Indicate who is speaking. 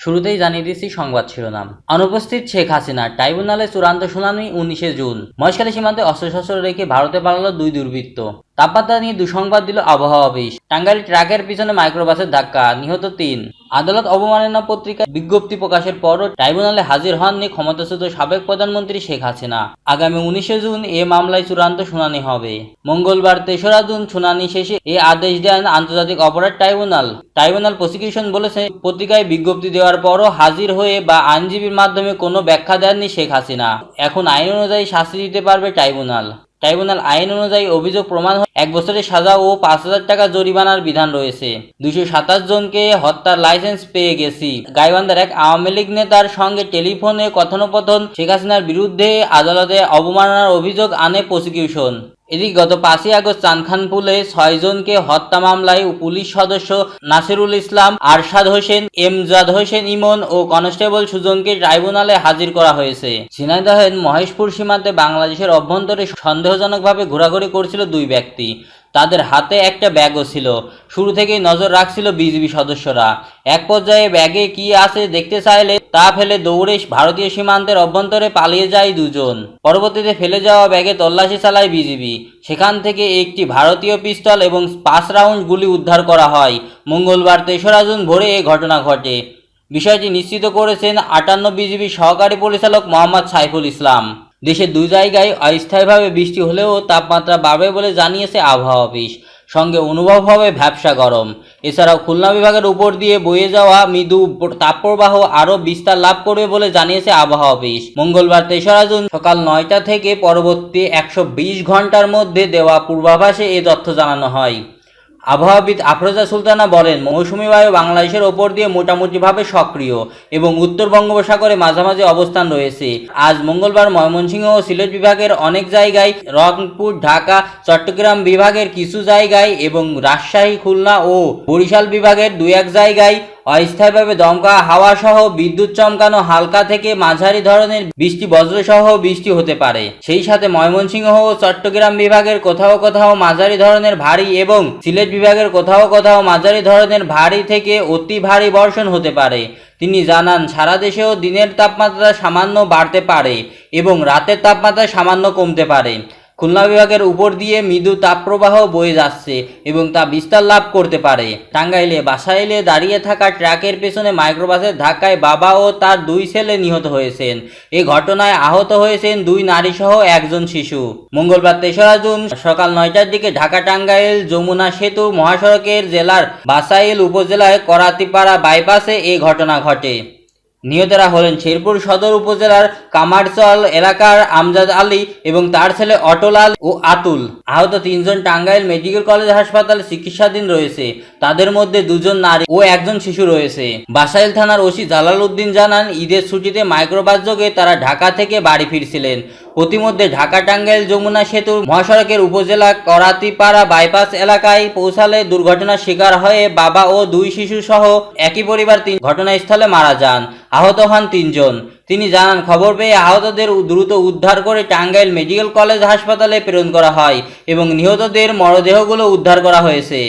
Speaker 1: শুরুতেই জানিয়ে দিচ্ছি সংবাদ শিরোনাম। অনুপস্থিত শেখ হাসিনা, ট্রাইব্যুনালে চূড়ান্ত শুনানি উনিশে জুন। মহেশখালী সীমান্তে অস্ত্রশস্ত্র রেখে ভারতে পালালো দুই দুর্বৃত্ত। তাপমাত্রা নিয়ে দুঃসংবাদ দিল আবহাওয়া অফিস। টাঙ্গাইল ট্রাকের পিছনে মাইক্রোবাসের ধাক্কা, নিহত তিন। আদালত অবমাননা পত্রিকায় বিজ্ঞপ্তি প্রকাশের পরও ট্রাইব্যুনালে হাজির হননি ক্ষমতাচ্যুত সাবেক প্রধানমন্ত্রী শেখ হাসিনা। আগামী উনিশে জুন এ মামলায় চূড়ান্ত শুনানি হবে। মঙ্গলবার তেসরা জুন শুনানি শেষে এ আদেশ দেন আন্তর্জাতিক অপরাধ ট্রাইব্যুনাল। ট্রাইব্যুনাল প্রসিকিউশন বলেছে, পত্রিকায় বিজ্ঞপ্তি দেওয়ার পরও হাজির হয়ে বা আইনজীবীর মাধ্যমে কোনো ব্যাখ্যা দেননি শেখ হাসিনা। এখন আইন অনুযায়ী শাস্তি দিতে পারবে ট্রাইব্যুনাল। ট্রাইব্যুনাল আইন অনুযায়ী অভিযোগ প্রমাণ এক বছরের সাজা ও পাঁচ হাজার টাকা জরিমানার বিধান রয়েছে। দুশো সাতাশ জনকে হত্যার লাইসেন্স পেয়ে গেছি। গাইবান্ধার এক আওয়ামী লীগ নেতার সঙ্গে টেলিফোনে কথোপকথন শেখ হাসিনার বিরুদ্ধে আদালতে অবমাননার অভিযোগ আনে প্রসিকিউশন। এদিকে গত পাঁচই আগস্ট চানখানপুলে ছয়জনকে হত্যা মামলায় পুলিশ সদস্য নাসিরুল ইসলাম, আরশাদ হোসেন এমজাদ হোসেন ইমন ও কনস্টেবল সুজনকে ট্রাইব্যুনালে হাজির করা হয়েছে। ঝিনাইদহের মহেশপুর সীমান্তে বাংলাদেশের অভ্যন্তরে সন্দেহজনকভাবে ঘোরাঘুরি করছিল দুই ব্যক্তি। তাদের হাতে একটা ব্যাগও ছিল। শুরু থেকেই নজর রাখছিল বিজিবি সদস্যরা। এক পর্যায়ে ব্যাগে কি আছে দেখতে চাইলে তা ফেলে দৌড়ে ভারতীয় সীমান্তের অভ্যন্তরে পালিয়ে যায় দুজন। পরবর্তীতে ফেলে যাওয়া ব্যাগে তল্লাশি চালায় বিজিবি। সেখান থেকে একটি ভারতীয় পিস্তল এবং পাঁচ রাউন্ড গুলি উদ্ধার করা হয়। মঙ্গলবার তেসরা জুন ভোরে এ ঘটনা ঘটে। বিষয়টি নিশ্চিত করেছেন আটান্ন বিজিবি সহকারী পরিচালক মোহাম্মদ সাইফুল ইসলাম। দেশের দুই জায়গায় অস্থায়ীভাবে বৃষ্টি হলেও তাপমাত্রা বাড়বে বলে জানিয়েছে আবহাওয়া অফিস। সঙ্গে অনুভব হবে ভ্যাবসা গরম। এছাড়াও খুলনা বিভাগের উপর দিয়ে বয়ে যাওয়া মৃদু তাপপ্রবাহ আরও বিস্তার লাভ করবে বলে জানিয়েছে আবহাওয়া অফিস। মঙ্গলবার তেসরা জুন সকাল নয়টা থেকে পরবর্তী একশো বিশ ঘণ্টার মধ্যে দেওয়া পূর্বাভাসে এ তথ্য জানানো হয়। আবহাওয়াবিদ আফরোজা সুলতানা বলেন, মৌসুমি বায়ু বাংলাদেশের ওপর দিয়ে মোটামুটিভাবে সক্রিয় এবং উত্তর বঙ্গোপসাগরে মাঝামাঝি অবস্থান রয়েছে। আজ মঙ্গলবার ময়মনসিংহ ও সিলেট বিভাগের অনেক জায়গায় রংপুর, ঢাকা, চট্টগ্রাম বিভাগের কিছু জায়গায় এবং রাজশাহী, খুলনা ও বরিশাল বিভাগের দু এক জায়গায় অস্থায়ীভাবে দমকা হাওয়া সহ বিদ্যুৎ চমকানো হালকা থেকে মাঝারি ধরনের বৃষ্টি বজ্রসহ বৃষ্টি হতে পারে। সেই সাথে ময়মনসিংহ ও চট্টগ্রাম বিভাগের কোথাও কোথাও মাঝারি ধরনের ভারী এবং সিলেট বিভাগের কোথাও কোথাও মাঝারি ধরনের ভারী থেকে অতি ভারী বর্ষণ হতে পারে। তিনি জানান, সারা দেশেও দিনের তাপমাত্রা সামান্য বাড়তে পারে এবং রাতের তাপমাত্রা সামান্য কমতে পারে। খুলনা বিভাগের উপর দিয়ে মৃদু তাপপ্রবাহ বয়ে যাচ্ছে এবং তা বিস্তার লাভ করতে পারে। টাঙ্গাইলে বাসাইলে দাঁড়িয়ে থাকা ট্রাকের পেছনে মাইক্রোবাসের ধাক্কায় বাবা ও তার দুই ছেলে নিহত হয়েছেন। এ ঘটনায় আহত হয়েছেন দুই নারী সহ একজন শিশু। মঙ্গলবার তেসরা জুন সকাল নয়টার দিকে ঢাকা টাঙ্গাইল যমুনা সেতু মহাসড়কের জেলার বাসাইল উপজেলায় করাতিপাড়া বাইপাসে এ ঘটনা ঘটে। নিহতরা হলেন শেরপুর সদর উপজেলার কামারচল এলাকার আমজাদ আলী এবং তার ছেলে অটোলাল ও আতুল। আহত তিনজন টাঙ্গাইল মেডিকেল কলেজ হাসপাতালে চিকিৎসাধীন রয়েছে। তাদের মধ্যে দুজন নারী ও একজন শিশু রয়েছে। বাসাইল থানার ওসি জালাল উদ্দিন জানান, ঈদের ছুটিতে মাইক্রোবাস যোগে তারা ঢাকা থেকে বাড়ি ফিরছিলেন। প্রতিমধ্যে ঢাকা টাঙ্গাইল যমুনা সেতু মহাসড়কের উপজেলা করাতিপাড়া বাইপাস এলাকায় পৌঁছালে দুর্ঘটনার শিকার হয়ে বাবা ও দুই শিশু সহ একই পরিবার তিন ঘটনাস্থলে মারা যান। আহত হন তিনজন। তিনি জানান, খবর পেয়ে আহতদের দ্রুত উদ্ধার করে টাঙ্গাইল মেডিকেল কলেজ হাসপাতালে প্রেরণ করা হয় এবং নিহতদের মরদেহগুলো উদ্ধার করা হয়েছে।